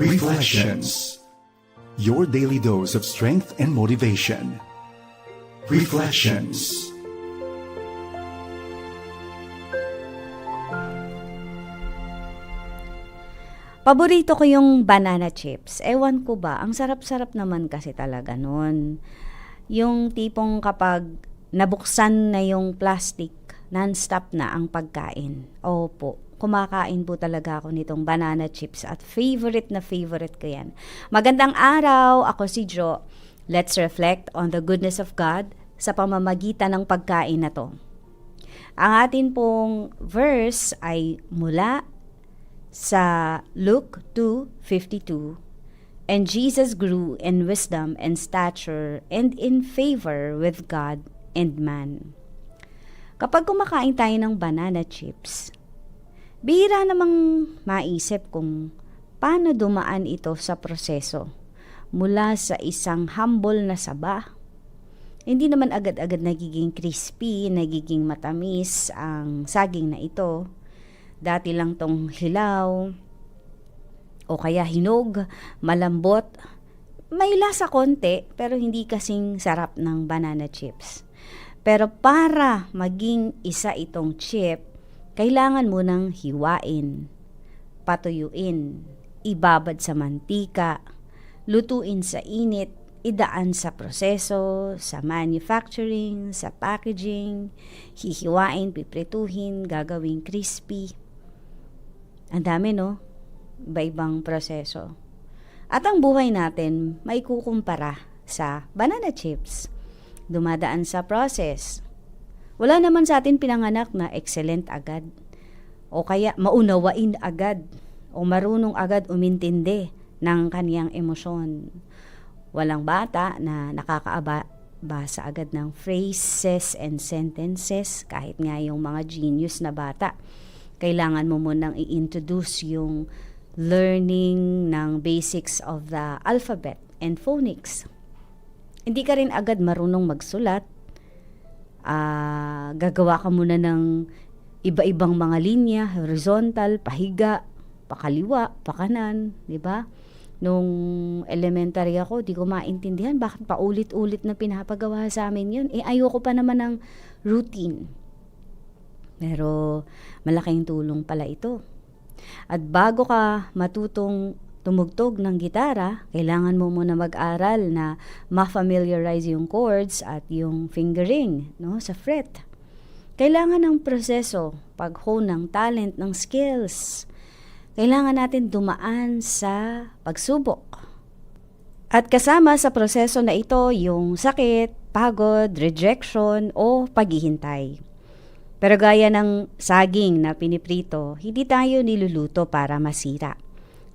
Reflections. Your daily dose of strength and motivation. Reflections. Paborito ko yung banana chips. Ewan ko ba, ang sarap-sarap naman kasi talaga nun. Yung tipong kapag nabuksan na yung plastic, non-stop na ang pagkain. Opo, kumakain po talaga ako nitong banana chips at favorite na favorite ko yan. Magandang araw, ako si Jo. Let's reflect on the goodness of God sa pamamagitan ng pagkain na to. Ang atin pong verse ay mula sa Luke 2:52 And Jesus grew in wisdom and stature and in favor with God and man. Kapag kumakain tayo ng banana chips, bihira namang maisip kung paano dumaan ito sa proseso mula sa isang humble na saba. Hindi naman agad-agad nagiging crispy, nagiging matamis ang saging na ito Dati lang tong hilaw o kaya hinog, malambot. May lasa konti pero hindi kasing sarap ng banana chips. Pero para maging isa itong chip, kailangan mo nang hiwain, patuyuin, ibabad sa mantika, lutuin sa init, idaan sa proseso, sa manufacturing, sa packaging, hihiwain, piprituhin, gagawing crispy. Ang dami, no? Iba-ibang proseso. At ang buhay natin may kukumpara sa banana chips. Dumadaan sa process. Wala naman sa atin pinanganak na excellent agad. O kaya maunawain agad. O marunong agad umintindi ng kaniyang emosyon. Walang bata na nakakaaba basa agad ng phrases and sentences kahit nga yung mga genius na bata kailangan mo munang i-introduce yung learning ng basics of the alphabet and phonics. Hindi ka rin agad marunong magsulat. Uh, gagawa ka muna ng iba-ibang mga linya, horizontal, pahiga, pakaliwa, pakanan, di ba? Nung elementary ako, di ko maintindihan bakit paulit-ulit na pinapagawa sa amin yun. Eh, ayoko pa naman ng routine. Pero malaking tulong pala ito. At bago ka matutong tumugtog ng gitara, kailangan mo muna mag-aral na ma-familiarize yung chords at yung fingering no, sa fret. Kailangan ng proseso, pag-hone ng talent, ng skills. Kailangan natin dumaan sa pagsubok. At kasama sa proseso na ito yung sakit, pagod, rejection o paghihintay. Pero gaya ng saging na piniprito, hindi tayo niluluto para masira,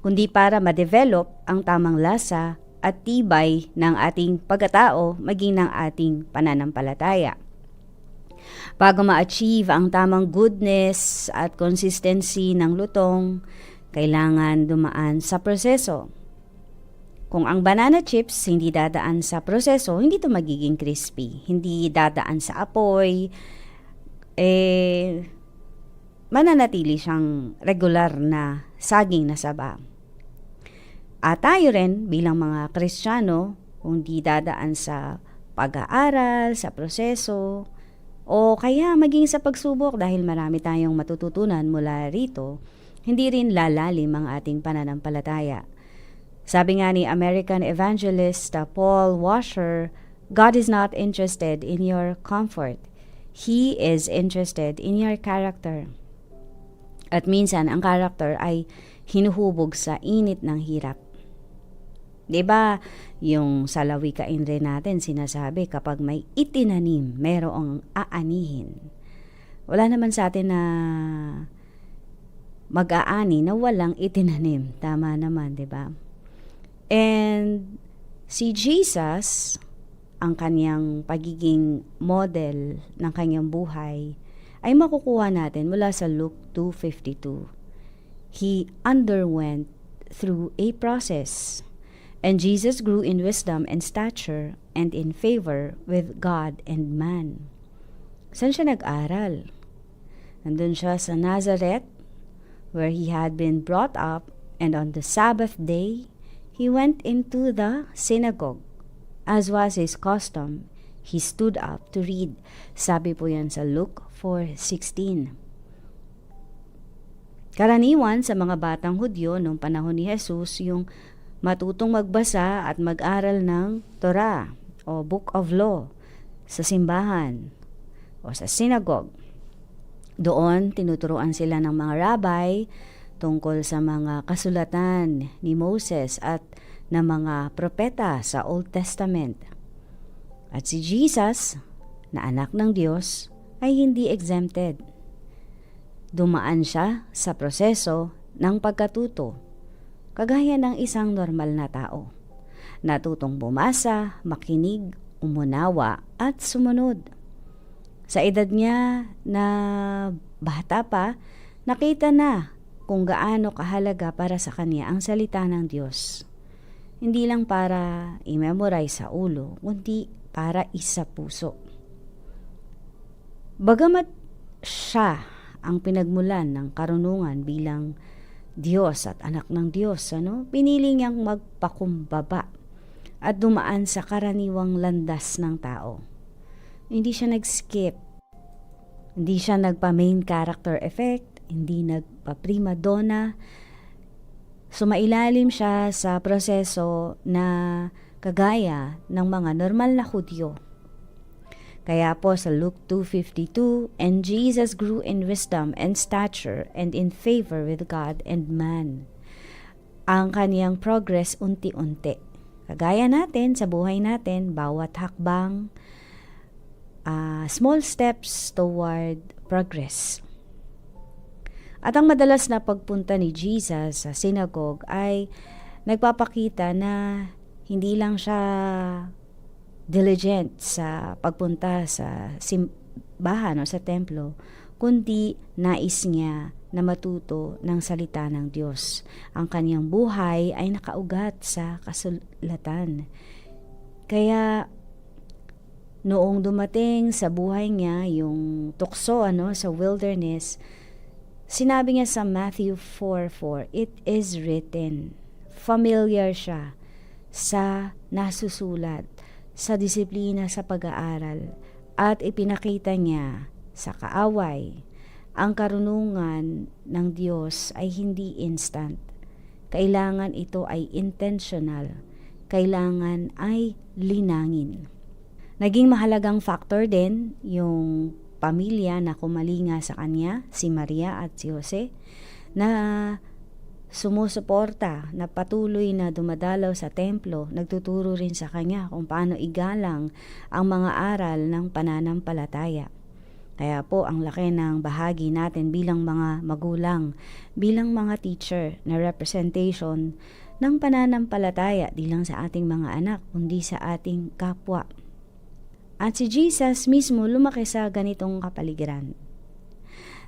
kundi para ma-develop ang tamang lasa at tibay ng ating pagkatao maging ng ating pananampalataya. Bago ma-achieve ang tamang goodness at consistency ng lutong, kailangan dumaan sa proseso. Kung ang banana chips hindi dadaan sa proseso, hindi ito magiging crispy. Hindi dadaan sa apoy, eh, mananatili siyang regular na saging na saba. At tayo rin bilang mga Kristiyano, kung di dadaan sa pag-aaral, sa proseso, o kaya maging sa pagsubok dahil marami tayong matututunan mula rito, hindi rin lalalim ang ating pananampalataya. Sabi nga ni American evangelist Paul Washer, God is not interested in your comfort. He is interested in your character. At minsan, ang character ay hinuhubog sa init ng hirap. 'Di ba? Yung sa lawikain rin natin sinasabi kapag may itinanim, merong aanihin. Wala naman sa atin na mag-aani na walang itinanim. Tama naman, 'di ba? And si Jesus, ang kanyang pagiging model ng kanyang buhay ay makukuha natin mula sa Luke 2.52. He underwent through a process, and Jesus grew in wisdom and stature and in favor with God and man. Saan siya nag-aral? Nandun siya sa Nazareth, where he had been brought up And on the Sabbath day, he went into the synagogue. As was his custom, he stood up to read. Sabi po yan sa Luke 4.16. Karaniwan sa mga batang Hudyo noong panahon ni Jesus yung matutong magbasa at mag-aral ng Torah o Book of Law sa simbahan o sa synagogue. Doon tinuturuan sila ng mga rabbi tungkol sa mga kasulatan ni Moses at ng mga propeta sa Old Testament. At si Jesus, na anak ng Diyos, ay hindi exempted. Dumaan siya sa proseso ng pagkatuto, kagaya ng isang normal na tao. Natutong bumasa, makinig, umunawa at sumunod. Sa edad niya na bata pa, nakita na kung gaano kahalaga para sa kanya ang salita ng Diyos. Hindi lang para i-memorize sa ulo, kundi para isa puso. Bagamat siya ang pinagmulan ng karunungan bilang Diyos at anak ng Diyos, ano? pinili niyang magpakumbaba at dumaan sa karaniwang landas ng tao. Hindi siya nag-skip. Hindi siya nagpa-main character effect, hindi nagpa-prima donna. Sumailalim siya sa proseso na kagaya ng mga normal na Hudyo. Kaya po sa Luke 2.52, And Jesus grew in wisdom and stature and in favor with God and man. Ang kaniyang progress unti-unti. Kagaya natin sa buhay natin, bawat hakbang, uh, small steps toward progress. At ang madalas na pagpunta ni Jesus sa synagogue ay nagpapakita na hindi lang siya diligent sa pagpunta sa simbahan o sa templo, kundi nais niya na matuto ng salita ng Diyos. Ang kanyang buhay ay nakaugat sa kasulatan. Kaya noong dumating sa buhay niya yung tukso ano sa wilderness, sinabi niya sa Matthew 4:4, "It is written." Familiar siya sa nasusulat sa disiplina sa pag-aaral at ipinakita niya sa kaaway ang karunungan ng Diyos ay hindi instant. Kailangan ito ay intentional. Kailangan ay linangin. Naging mahalagang factor din yung pamilya na kumalinga sa kanya, si Maria at si Jose, na sumusuporta na patuloy na dumadalaw sa templo, nagtuturo rin sa kanya kung paano igalang ang mga aral ng pananampalataya. Kaya po ang laki ng bahagi natin bilang mga magulang, bilang mga teacher na representation ng pananampalataya di lang sa ating mga anak kundi sa ating kapwa. At si Jesus mismo lumaki sa ganitong kapaligiran.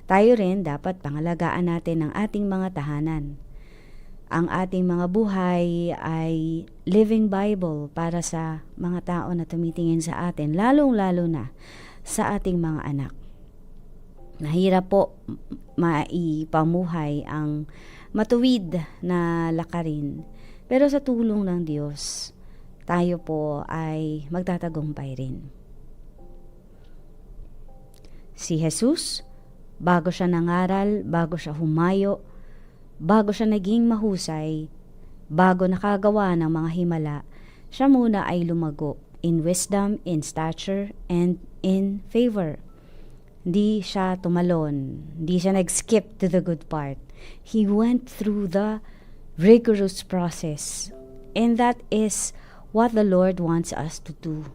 Tayo rin dapat pangalagaan natin ang ating mga tahanan ang ating mga buhay ay living Bible para sa mga tao na tumitingin sa atin, lalong-lalo na sa ating mga anak. Nahirap po maipamuhay ang matuwid na lakarin, pero sa tulong ng Diyos, tayo po ay magtatagumpay rin. Si Jesus, bago siya nangaral, bago siya humayo, bago siya naging mahusay, bago nakagawa ng mga himala, siya muna ay lumago in wisdom, in stature, and in favor. Hindi siya tumalon, hindi siya nag-skip to the good part. He went through the rigorous process. And that is what the Lord wants us to do.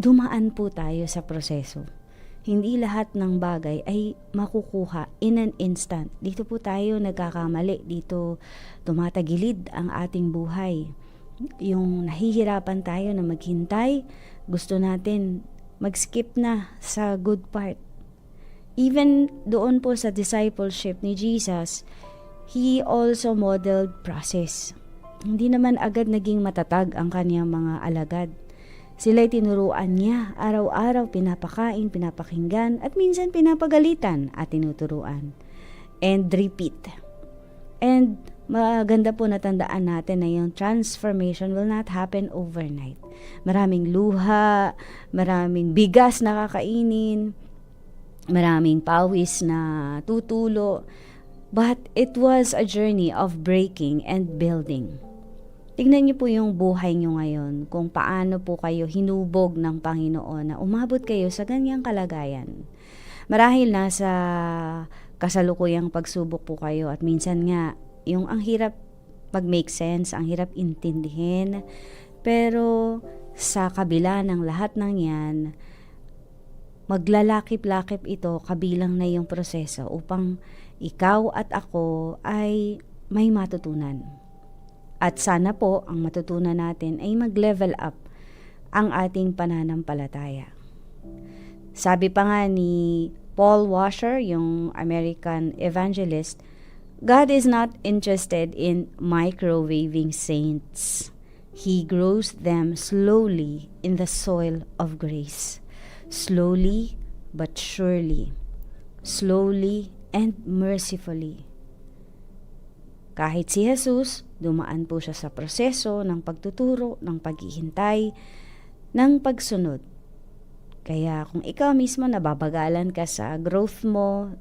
Dumaan po tayo sa proseso hindi lahat ng bagay ay makukuha in an instant. Dito po tayo nagkakamali. Dito tumatagilid ang ating buhay. Yung nahihirapan tayo na maghintay, gusto natin mag-skip na sa good part. Even doon po sa discipleship ni Jesus, He also modeled process. Hindi naman agad naging matatag ang kanyang mga alagad Sila'y tinuruan niya, araw-araw pinapakain, pinapakinggan, at minsan pinapagalitan at tinuturuan. And repeat. And maganda po natandaan natin na yung transformation will not happen overnight. Maraming luha, maraming bigas na kakainin, maraming pawis na tutulo. But it was a journey of breaking and building. Tingnan niyo po yung buhay niyo ngayon, kung paano po kayo hinubog ng Panginoon na umabot kayo sa ganyang kalagayan. Marahil nasa kasalukuyang pagsubok po kayo at minsan nga, yung ang hirap mag-make sense, ang hirap intindihin. Pero sa kabila ng lahat ng yan, maglalakip-lakip ito kabilang na yung proseso upang ikaw at ako ay may matutunan. At sana po ang matutunan natin ay mag-level up ang ating pananampalataya. Sabi pa nga ni Paul Washer, yung American evangelist, God is not interested in microwaving saints. He grows them slowly in the soil of grace. Slowly but surely. Slowly and mercifully. Kahit si Jesus, dumaan po siya sa proseso ng pagtuturo, ng paghihintay, ng pagsunod. Kaya kung ikaw mismo nababagalan ka sa growth mo,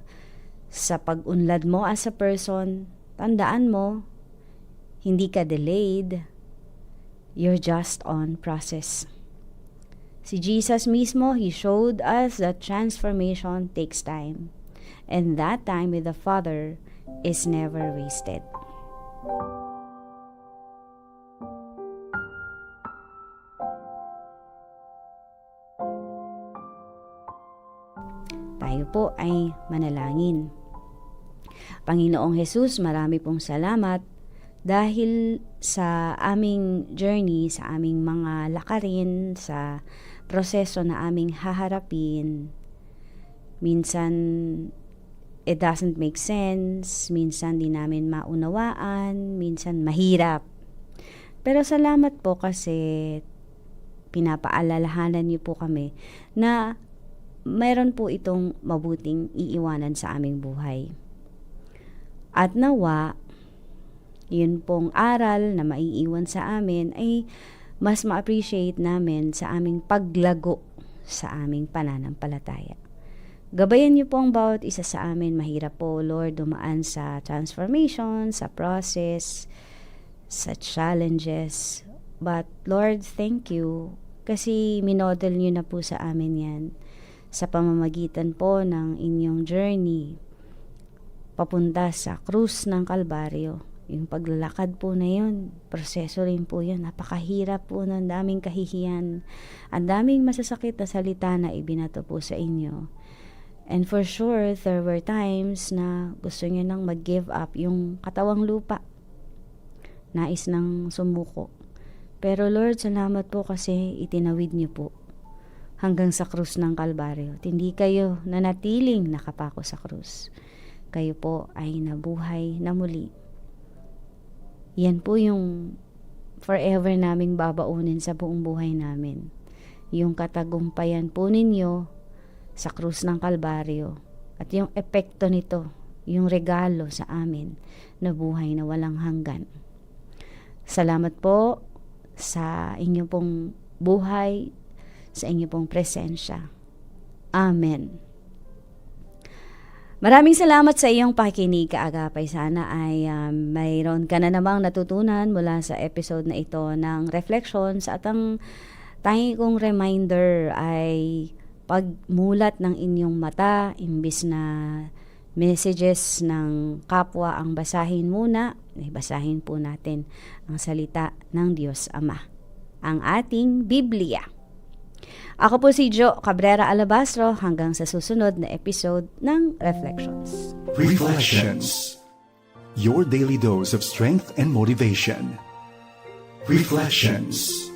sa pag-unlad mo as a person, tandaan mo, hindi ka delayed, you're just on process. Si Jesus mismo, He showed us that transformation takes time. And that time with the Father is never wasted. Tayo po ay manalangin. Panginoong Jesus, marami pong salamat dahil sa aming journey, sa aming mga lakarin, sa proseso na aming haharapin. Minsan, it doesn't make sense, minsan di namin maunawaan, minsan mahirap. Pero salamat po kasi pinapaalalahanan niyo po kami na mayroon po itong mabuting iiwanan sa aming buhay. At nawa, yun pong aral na maiiwan sa amin ay mas ma-appreciate namin sa aming paglago sa aming pananampalataya. Gabayan niyo po ang bawat isa sa amin. Mahirap po, Lord, dumaan sa transformation, sa process, sa challenges. But Lord, thank you kasi minodel niyo na po sa amin yan sa pamamagitan po ng inyong journey papunta sa krus ng Kalbaryo. Yung paglalakad po na yun, proseso rin po yun. Napakahirap po ng daming kahihiyan. Ang daming masasakit na salita na ibinato po sa inyo. And for sure, there were times na gusto niyo nang mag-give up yung katawang lupa. Nais nang sumuko. Pero Lord, salamat po kasi itinawid niyo po hanggang sa krus ng Kalbaryo. Hindi kayo nanatiling nakapako sa krus. Kayo po ay nabuhay na muli. Yan po yung forever naming babaunin sa buong buhay namin. Yung katagumpayan po ninyo sa krus ng Kalbaryo at yung epekto nito, yung regalo sa amin na buhay na walang hanggan. Salamat po sa inyo pong buhay, sa inyo pong presensya. Amen. Maraming salamat sa iyong pakikinig kaagapay. Sana ay um, mayroon ka na namang natutunan mula sa episode na ito ng reflections at ang tangi kong reminder ay pagmulat ng inyong mata imbis na messages ng kapwa ang basahin muna, ay basahin po natin ang salita ng Diyos Ama, ang ating Biblia. Ako po si Jo Cabrera Alabastro hanggang sa susunod na episode ng Reflections. Reflections. Your daily dose of strength and motivation. Reflections.